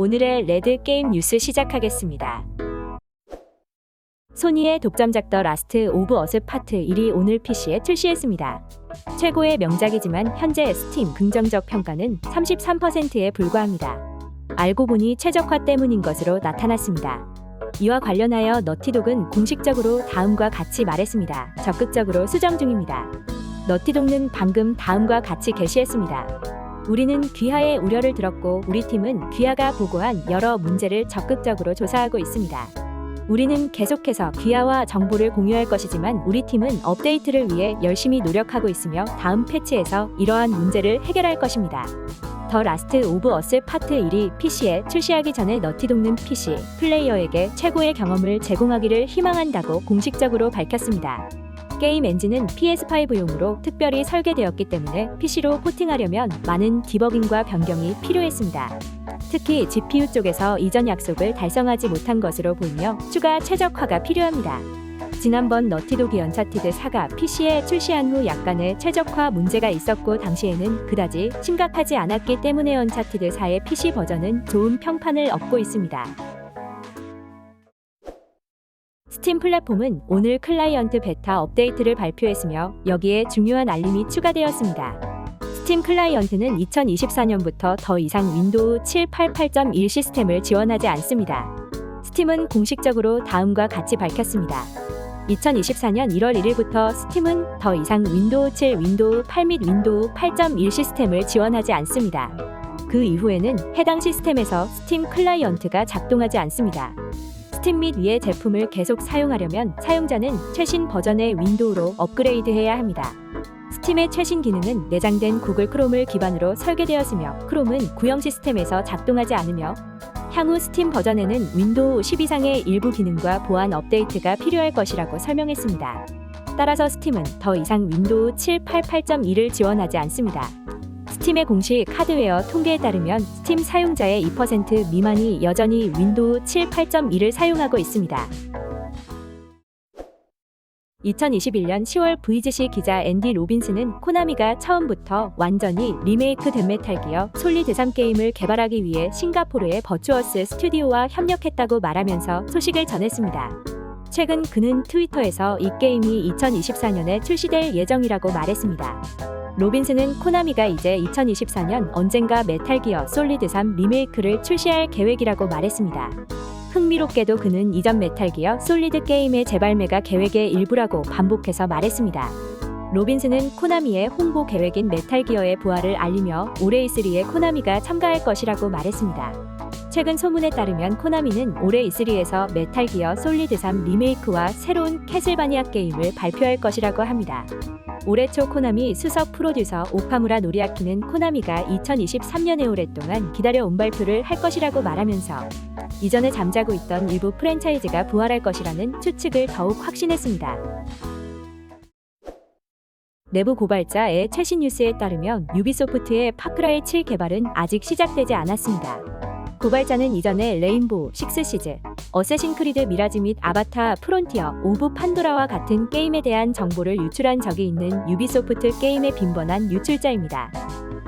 오늘의 레드 게임 뉴스 시작하겠습니다. 소니의 독점작 더 라스트 오브 어스 파트 1이 오늘 PC에 출시했습니다. 최고의 명작이지만 현재 스팀 긍정적 평가는 33%에 불과합니다. 알고 보니 최적화 때문인 것으로 나타났습니다. 이와 관련하여 너티독은 공식적으로 다음과 같이 말했습니다. 적극적으로 수정 중입니다. 너티독은 방금 다음과 같이 게시했습니다. 우리는 귀하의 우려를 들었고 우리 팀은 귀하가 보고한 여러 문제를 적극적으로 조사하고 있습니다. 우리는 계속해서 귀하와 정보를 공유할 것이지만 우리 팀은 업데이트를 위해 열심히 노력하고 있으며 다음 패치에서 이러한 문제를 해결할 것입니다. 더 라스트 오브 어스 파트 1이 PC에 출시하기 전에 너티독는 PC 플레이어에게 최고의 경험을 제공하기를 희망한다고 공식적으로 밝혔습니다. 게임 엔진은 PS5용으로 특별히 설계되었기 때문에 PC로 포팅하려면 많은 디버깅과 변경이 필요했습니다. 특히 GPU 쪽에서 이전 약속을 달성하지 못한 것으로 보이며 추가 최적화가 필요합니다. 지난번 너티독이 언차티드 4가 PC에 출시한 후 약간의 최적화 문제가 있었고 당시에는 그다지 심각하지 않았기 때문에 언차티드 4의 PC 버전은 좋은 평판을 얻고 있습니다. 팀 플랫폼은 오늘 클라이언트 베타 업데이트를 발표했으며 여기에 중요한 알림이 추가되었습니다. 스팀 클라이언트는 2024년부터 더 이상 윈도우 788.1 시스템을 지원하지 않습니다. 스팀은 공식적으로 다음과 같이 밝혔습니다. 2024년 1월 1일부터 스팀은 더 이상 윈도우 7, 윈도우 8 및 윈도우 8.1 시스템을 지원하지 않습니다. 그 이후에는 해당 시스템에서 스팀 클라이언트가 작동하지 않습니다. 스팀 및 위의 제품을 계속 사용하려면 사용자는 최신 버전의 윈도우로 업그레이드해야 합니다. 스팀의 최신 기능은 내장된 구글 크롬을 기반으로 설계되었으며 크롬은 구형 시스템에서 작동하지 않으며 향후 스팀 버전에는 윈도우 10 이상의 일부 기능과 보안 업데이트가 필요할 것이라고 설명했습니다. 따라서 스팀은 더 이상 윈도우 788.1을 지원하지 않습니다. 스팀의 공식 하드웨어 통계에 따르면 스팀 사용자의 2% 미만이 여전히 윈도우 7 8.1을 사용하고 있습니다. 2021년 10월 VGC 기자 앤디 로빈스는 코나미가 처음부터 완전히 리메이크 된 메탈 기어 솔리드 3 게임을 개발하기 위해 싱가포르의 버추어스 스튜디오와 협력했다고 말하면서 소식을 전했습니다. 최근 그는 트위터에서 이 게임이 2024년에 출시될 예정이라고 말했습니다. 로빈스는 코나미가 이제 2024년 언젠가 메탈 기어 솔리드 3 리메이크를 출시할 계획이라고 말했습니다. 흥미롭게도 그는 이전 메탈 기어 솔리드 게임의 재발매가 계획의 일부라고 반복해서 말했습니다. 로빈스는 코나미의 홍보 계획인 메탈 기어의 부활을 알리며 올해 E3에 코나미가 참가할 것이라고 말했습니다. 최근 소문에 따르면 코나미는 올해 E3에서 메탈 기어 솔리드 3 리메이크와 새로운 캐슬바니아 게임을 발표할 것이라고 합니다. 올해 초 코나미 수석 프로듀서 오카무라 노리아키는 코나미가 2023년에 오랫동안 기다려온 발표를 할 것이라고 말하면서 이전에 잠자고 있던 일부 프랜차이즈가 부활할 것이라는 추측을 더욱 확신했습니다. 내부 고발자의 최신 뉴스에 따르면 유비소프트의 파크라이 7 개발은 아직 시작되지 않았습니다. 고발자는 이전에 레인보우, 식스 시즈, 어쌔신 크리드 미라지 및 아바타 프론티어, 오브 판도라와 같은 게임에 대한 정보를 유출한 적이 있는 유비소프트 게임의 빈번한 유출자입니다.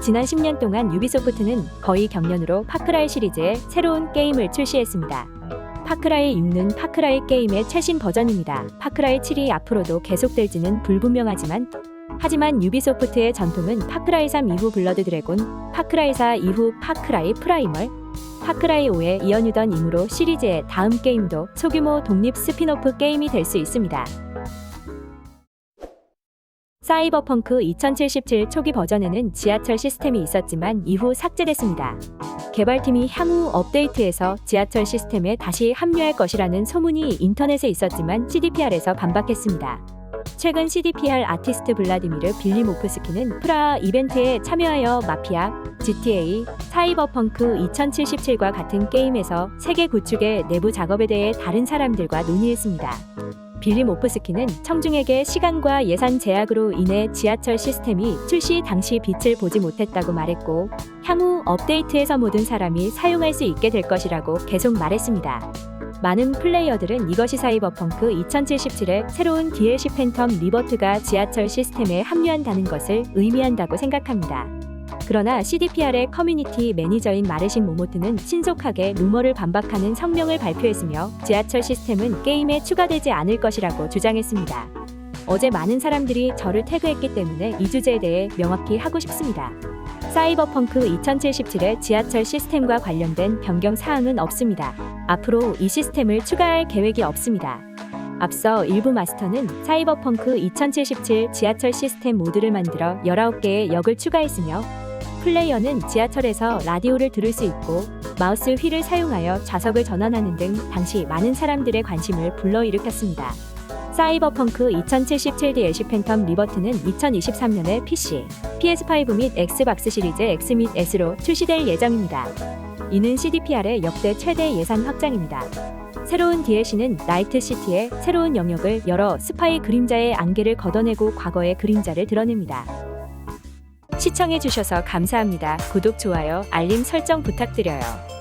지난 10년 동안 유비소프트는 거의 경련으로 파크라이 시리즈의 새로운 게임을 출시했습니다. 파크라이 6는 파크라이 게임의 최신 버전입니다. 파크라이 7이 앞으로도 계속될지는 불분명하지만 하지만 유비소프트의 전통은 파크라이 3 이후 블러드 드래곤, 파크라이 4 이후 파크라이 프라이멀, 파크라이 5에 이어유던 이므로 시리즈의 다음 게임도 소규모 독립 스피노프 게임이 될 수 있습니다. 사이버펑크 2077 초기 버전에는 지하철 시스템이 있었지만 이후 삭제됐습니다. 개발팀이 향후 업데이트에서 지하철 시스템에 다시 합류할 것이라는 소문이 인터넷에 있었지만 CDPR에서 반박했습니다. 최근 CDPR 아티스트 블라디미르 빌리모프스키는 프라하 이벤트에 참여하여 마피아, GTA, 사이버펑크 2077과 같은 게임에서 세계 구축의 내부 작업에 대해 다른 사람들과 논의했습니다. 빌리 모프스키는 청중에게 시간과 예산 제약으로 인해 지하철 시스템이 출시 당시 빛을 보지 못했다고 말했고 향후 업데이트에서 모든 사람이 사용할 수 있게 될 것이라고 계속 말했습니다. 많은 플레이어들은 이것이 사이버펑크 2077의 새로운 DLC 팬텀 리버트가 지하철 시스템에 합류한다는 것을 의미한다고 생각합니다. 그러나 CDPR의 커뮤니티 매니저인 마르신 모모트는 신속하게 루머를 반박하는 성명을 발표했으며 지하철 시스템은 게임에 추가되지 않을 것이라고 주장했습니다. 어제 많은 사람들이 저를 태그했기 때문에 이 주제에 대해 명확히 하고 싶습니다. 사이버펑크 2077의 지하철 시스템과 관련된 변경 사항은 없습니다. 앞으로 이 시스템을 추가할 계획이 없습니다. 앞서 일부 마스터는 사이버펑크 2077 지하철 시스템 모드를 만들어 19개의 역을 추가했으며 플레이어는 지하철에서 라디오를 들을 수 있고 마우스 휠을 사용하여 좌석을 전환하는 등 당시 많은 사람들의 관심을 불러일으켰습니다. 사이버펑크 2077 DLC 팬텀 리버트는 2023년에 PC, PS5 및 엑스박스 시리즈 X 및 S로 출시될 예정입니다. 이는 CDPR의 역대 최대 예산 확장입니다. 새로운 DLC는 나이트 시티의 새로운 영역을 열어 스파이 그림자의 안개를 걷어내고 과거의 그림자를 드러냅니다. 시청해주셔서 감사합니다. 구독, 좋아요, 알림 설정 부탁드려요.